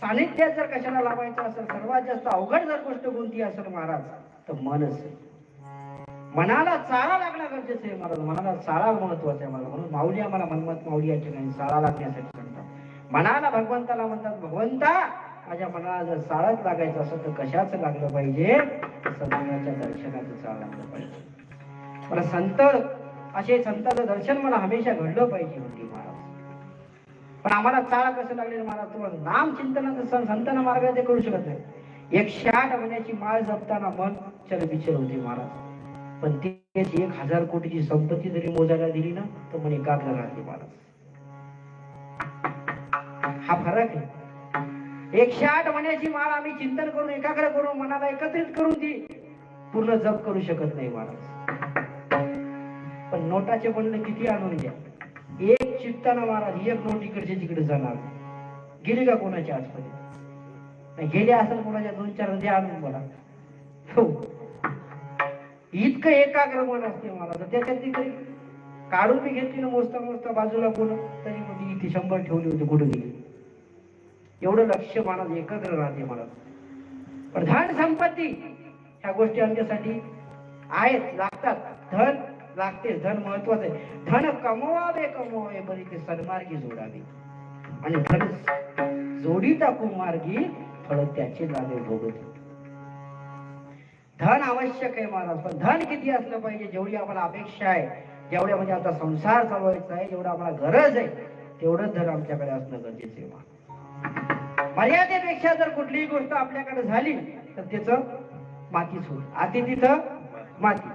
सानिध्यात जर कशाला लावायचं असेल सर्वात जास्त अवघड जर गोष्ट कोणती असेल महाराज तर मनच मनाला चाळा लागणं गरजेचं आहे महाराज. मनाला चाळा महत्त्वाचा आहे मला म्हणून माऊली आम्हाला मनमत माऊली या ठिकाणी चाळा लागण्यासाठी सांगतात. मनाला भगवंताला म्हणतात भगवंता माझ्या मनाला जर चाळत लागायचं असेल तर कशाच लागलं पाहिजे? सदानाच्या दर्शनाचं चाळ लागलं पाहिजे. मला संत असे संताचं दर्शन मला हमेशा घडलं पाहिजे होती महाराज. पण आम्हाला चाळ कसं लागले महाराज? तुम्हाला नाम चिंतनाचं सं- संतांना मार्ग ते करू शकत नाही. एकशे आठ महिन्याची माळ जपताना मन चलबिचल होते महाराज. पण तेच एक हजार कोटीची संपत्ती जरी मोजायला दिली ना तर मन एकाग्र राहते महाराज. हा फरक आहे. एकशे आठ महिन्याची माळ आम्ही चिंतन करून एकाग्र करून मनाला एकत्रित करून ती पूर्ण जप करू शकत नाही महाराज. पण नोटाचे बंड किती आणून घ्या एक चित्ताना महाराज एक नोट इकडचे तिकडे जाणार. गेली का कोणाच्या आसपास नाही गेले असेल कोणाच्या दोन चार द्या आणून मला हो. इतकं एकाग्र मन असते महाराज त्याच्यात तिकडे काढून मी घेतली ना मोजता मोजता बाजूला कोण? तरी म्हणजे इथे शंभर ठेवली होती कुठे गेली? एवढं लक्ष मनात एकाग्र राहते मला. पण धन संपत्ती ह्या गोष्टी आमच्यासाठी आहेत लागतात. धन लागते धन महत्वाचं आहे. धन कमवावे कमवावे बरी ते सन्मार्गी जोडावे. आणि धन जोडी टाकू मार्गी फळ त्याचे लावे भोगत. धन आवश्यक आहे महाराज पण धन किती असलं पाहिजे? जेवढी आम्हाला अपेक्षा आहे जेवढ्या म्हणजे आता संसार चालवायचा आहे जेवढं आम्हाला गरज आहे तेवढंच धन आमच्याकडे असणं गरजेचं आहे मर्यादेपेक्षा जर कुठलीही गोष्ट आपल्याकडे झाली तर त्याचं मातीच होईल. आधी तिथं माती.